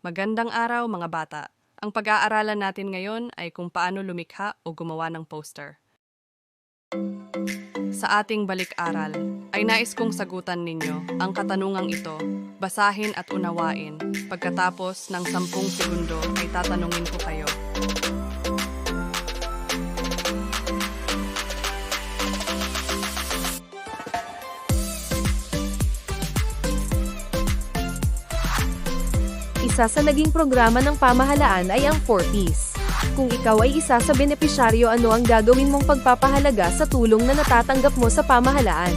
Magandang araw mga bata. Ang pag-aaralan natin ngayon ay kung paano lumikha o gumawa ng poster. Sa ating balik-aral, ay nais kong sagutan ninyo ang katanungang ito, basahin at unawain. Pagkatapos ng sampung segundo ay tatanungin ko kayo. Isa sa naging programa ng pamahalaan ay ang 4Ps. Kung ikaw ay isa sa benepisyaryo ano ang gagawin mong pagpapahalaga sa tulong na natatanggap mo sa pamahalaan?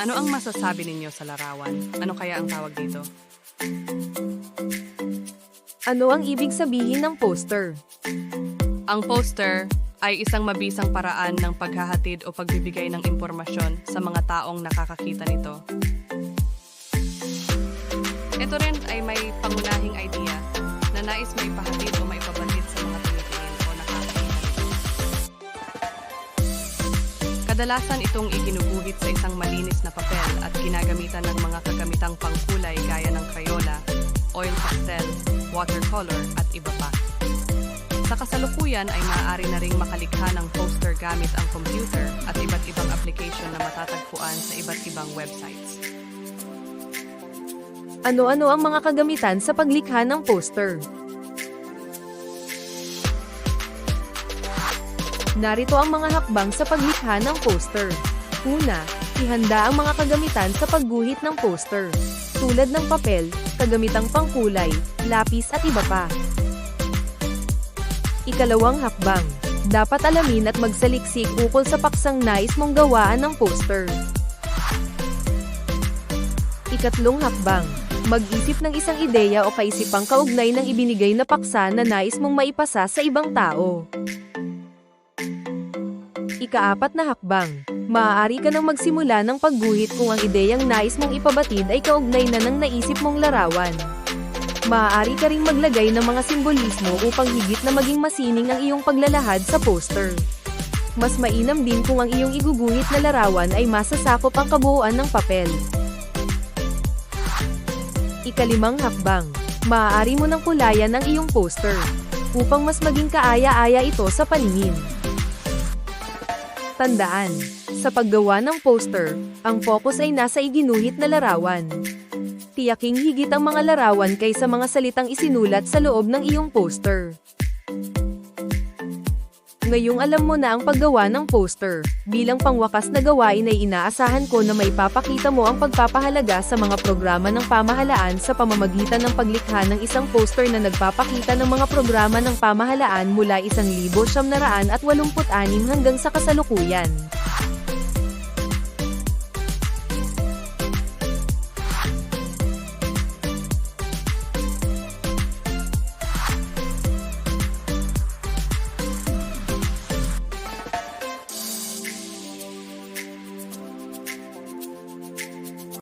Ano ang masasabi ninyo sa larawan? Ano kaya ang tawag dito? Ano ang ibig sabihin ng poster? Ang poster ay isang mabisang paraan ng paghahatid o pagbibigay ng impormasyon sa mga taong nakakakita nito. Ito rin ay may pangunahing idea na nais may pahatid o may pabatid sa mga tinitingin o nakakakita nito. Kadalasan itong iginuguhit sa isang malinis na papel at ginagamitan ng mga kagamitang pangkulay gaya ng Crayola, oil pastel, watercolor at iba pa. Sa kasalukuyan ay maaari na ring makalikha ng poster gamit ang computer at iba't ibang application na matatagpuan sa iba't ibang websites. Ano-ano ang mga kagamitan sa paglikha ng poster? Narito ang mga hakbang sa paglikha ng poster. Una, ihanda ang mga kagamitan sa pagguhit ng poster. Tulad ng papel, kagamitang pangkulay, lapis at iba pa. Ikalawang hakbang, dapat alamin at magsaliksik ukol sa paksang nais mong gawaan ng poster. Ikatlong hakbang, mag-isip ng isang ideya o kaisipang kaugnay ng ibinigay na paksa na nais mong maipasa sa ibang tao. Ikaapat na hakbang, maaari ka nang magsimula ng pagguhit kung ang ideyang nais mong ipabatid ay kaugnay na ng naisip mong larawan. Maaari ka ring maglagay ng mga simbolismo upang higit na maging masining ang iyong paglalahad sa poster. Mas mainam din kung ang iyong iguguhit na larawan ay masasakop ang kabuuan ng papel. Ikalimang hakbang, maaari mo nang kulayan ang iyong poster upang mas maging kaaya-aya ito sa paningin. Tandaan, sa paggawa ng poster, ang focus ay nasa iginuhit na larawan. Tiyaking higit ang mga larawan kaysa mga salitang isinulat sa loob ng iyong poster. Ngayong alam mo na ang paggawa ng poster, bilang pangwakas na gawain ay inaasahan ko na may papakita mo ang pagpapahalaga sa mga programa ng pamahalaan sa pamamagitan ng paglikha ng isang poster na nagpapakita ng mga programa ng pamahalaan mula 1986 hanggang sa kasalukuyan.